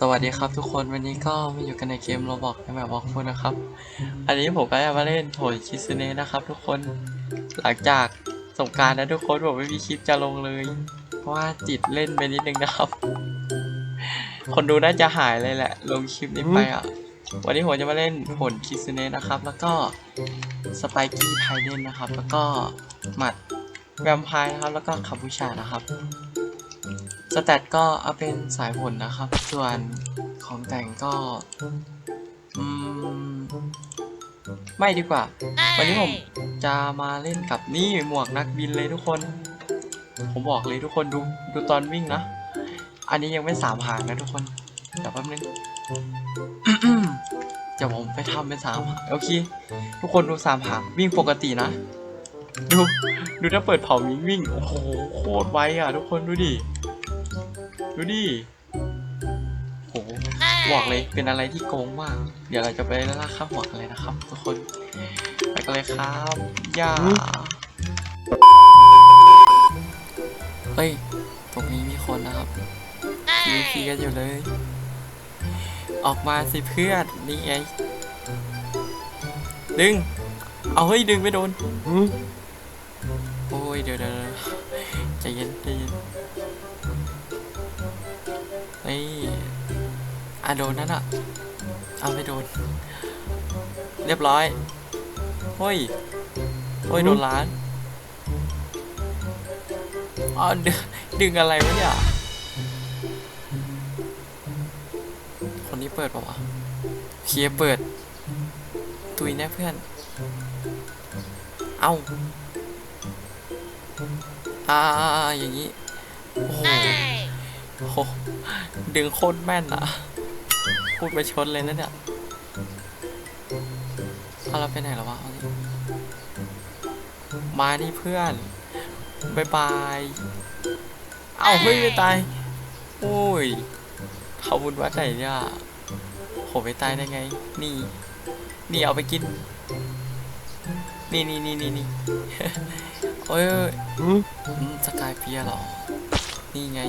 สวัสดีครับทุกคนวันนี้ก็มาอยู่กันในเกมโรบอกในแบบวอล์กฟูนะครับ อันนี้ผมก็จะมาเล่นโถยคิสเนะนะครับ ทุกคนหลังจากสงการนะทุกคนผมไม่มีคลิปจะลงเลย เพราะว่าจิตเล่นไปนิดนึงนะครับ คนดูน่าจะหายเลยแหละ ลงคลิปนี้ไปอะวันนี้ผมจะมาเล่นผลคิสเนะนะครับ แล้วก็สไปกี้ไทเดนนะครับ แล้วก็หมัดแวมไพร์นะครับแล้วก็คาบูชานะครับ สแตทก็เอาเป็นสายผลนะครับ ส่วนของแต่งก็มไม่ดีกว่า วันนี้ผมจะมาเล่นกับนี่หมวกนักบินเลยทุกคน ผมบอกเลยทุกคนดูดูตอนวิ่งนะ อันนี้ยังไม่สามหางนะทุกคนเดี๋ยวแป๊บนึงเดี๋ยวผมไปทำเป็นสามหางโอเค ทุกคนดูสามหางวิ่งปกตินะ ดู ดูถ้าเปิดเผามิงวิ่ง โอ้โห โคตรไวอะ ทุกคนดูดิ ดูดิโหบอกเลยเป็นอะไรที่โกงมาก เดี๋ยวเราจะไปล่าข้าหัวกันเลยนะครับ ทุกคน ไปกันเลยครับย่าเฮ้ย ตรงนี้มีคนนะครับคีคีกันอยู่เลย ออกมาสิเพื่อน นี่ไง ดึง เอาเฮ้ย ดึงไม่โดนโอ้ย เดี๋ยวเดี๋ยวเดี๋ยวใจเย็นใจเย็นนี่ อะโดนนั่นอะ เอาไม่โดน เรียบร้อยเฮ้ยเฮ้ยโดนล้านอ๋อดึงดึงอะไรวะเนี่ย คนนี้เปิดเปล่าวะเคลียร์เปิด ตุยแน่เพื่อน เอาอ่าอย่างนี้ โอ้โหโอ้โหดึงโคตรแม่นอะ พูดไปชนเลยนะเนี่ยเอาเราไปไหนแล้ววะมานี่เพื่อนบายบาย เอาเฮ้ยไม่ตายโอ้ยเขาบุญวัดไหนเนี่ยโหไปตายได้ไง นี่ นี่เอาไปกิน นี่นี่นี่นี่นี่โอ้ยเอ้ยอืมสกายเปียหรอ นี่ไง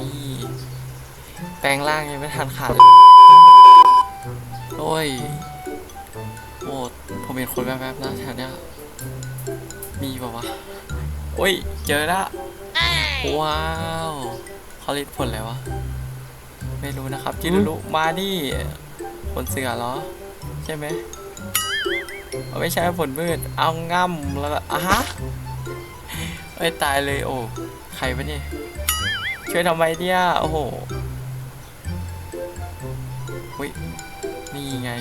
แปลงร่างยังไม่ทันขาดเลย โอ้ยโอ้ผมเห็นคนแวบๆนะแถวเนี้ยมีเปล่าวะโอ้ย เจอละว้าวเขาเล่นผลอะไรวะ ไม่รู้นะครับจิรุรุมาดิผลเสือเหรอ ใช่ไหมเอาไม่ใช่ผลมืด เอาง่ำแล้วก็อะฮะไอ้ยตายเลยโอ้ใครวะเนี่ยช่วยทำไมเนี่ย โอ้โหเฮ้ย นี่ไง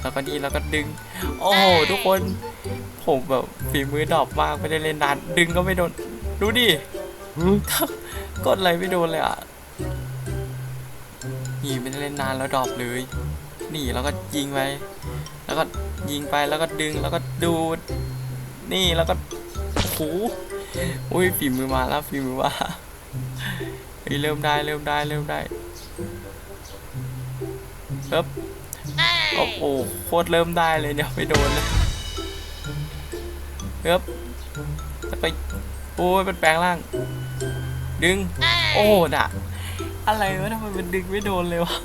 แล้วก็ดีแล้วก็ดึง โอ้โหทุกคนผมแบบฝีมือดรอปมากไม่ได้เล่นนาน ดึงก็ไม่โดน ดูดิกดอะไรไม่โดนเลยอะนี่ไม่ได้เล่นนานแล้วดรอปเลย นี่แล้วก็ยิงไป แล้วก็ยิงไปแล้วก็ดึงแล้วก็ดูด นี่แล้วก็โอ้โหอุ้ยฝีมือมาแล้วฝีมือมาเฮ้ยเริ่มได้เริ่มได้เริ่มได้เอ๊บ โอ้โหโคตรเริ่มได้เลยเนี่ยไม่โดนเลยเอ๊บแล้วก็โอ้ยมันแปลงร่าง ดึง โอ้ด่ะอะไรวะทำไมมันดึงไม่โดนเลยวะ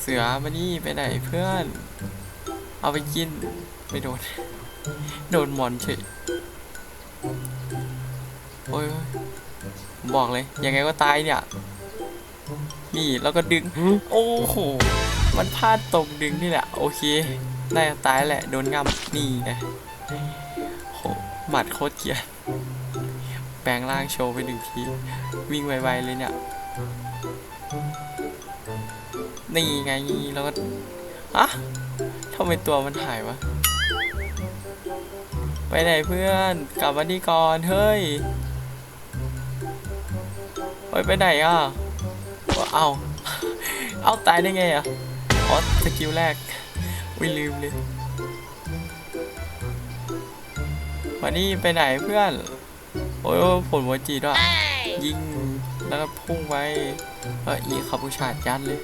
เสือมานี่ไปไหนเพื่อน เอาไปกินไม่โดน โดนหมอนเฉยโอ้ยผมบอกเลยยังไงก็ตายเนี่ย นี่แล้วก็ดึง โอ้โห มันพลาดตรงดึงนี่แหละ โอเคน่าจะตายแหละ โดนงำนี่ไงโหหมัดโคตรเกลียดแปลงร่างโชว์ไปหนึ่งที วิ่งไวๆเลยเนี่ย นี่ไงแล้วก็อะทำไมตัวมันหายวะ ไปไหนเพื่อน กลับมาที่ก่อน เฮ้ยเฮ้ยไปไหนอะ เอาเอาตายได้ไงอะอ๋อสกิลแรกวิลืมเลยมานี่ไปไหนเพื่อน โอ้ยผลวัวจีด้วยยิงแล้วก็พุ่งไปเอออีคาบูชาดยัดเลย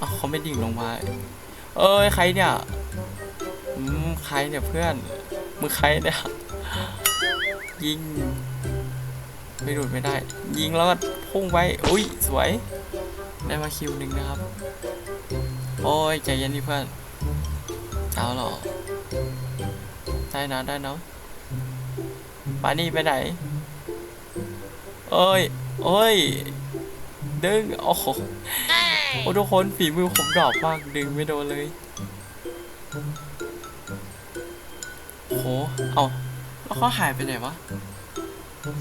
อ้าเขาไม่ดิ่งลงมา เอ้ยใครเนี่ยอืมใครเนี่ยเพื่อนมึงใครเนี่ยยิงไม่ดูดไม่ได้ ยิงแล้วก็ พุ่งไป อุ้ย สวย ได้มาคิวหนึ่งนะครับ โอ้ย ใจเย็นดิเพื่อนเจ้าหรอ ได้นะได้เนาะปานี่ไปไหน เอ้ยเอ้ย ดึง โอ้โหโอ้ทุกคนฝีมือผมดรอปมาก ดึงไม่โดนเลย โอ้โห เอาแล้วเขาหายไปไหนวะ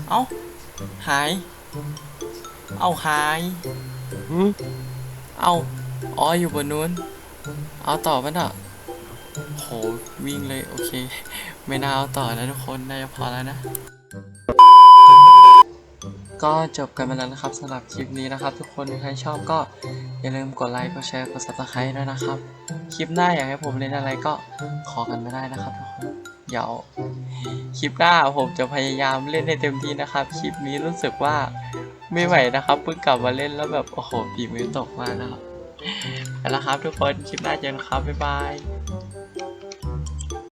เอาหาย เอาหายเอาอ๋ออยู่บนนู้น เอาต่อมันอะโหวิ่งเลยโอเค ไม่น่าเอาต่อแล้วทุกคนน่าจะพอแล้วนะ ก็จบกันไปแล้วนะครับสำหรับคลิปนี้นะครับ ทุกคนถ้าใครชอบก็อย่าลืมกดไลค์กดแชร์กด subscribe ด้วยนะครับ คลิปหน้าอยากให้ผมเล่นอะไรก็ขอกันไม่ได้นะครับทุกคนเดี๋ยวคลิปหน้าผมจะพยายามเล่นให้เต็มที่นะครับ คลิปนี้รู้สึกว่า ไม่ไหวนะครับเพิ่งกลับมาเล่นแล้วแบบโอ้โหปีมือตกมากนะครับไปแล้วครับทุกคนคลิปหน้าเจอกันครับบ๊ายบาย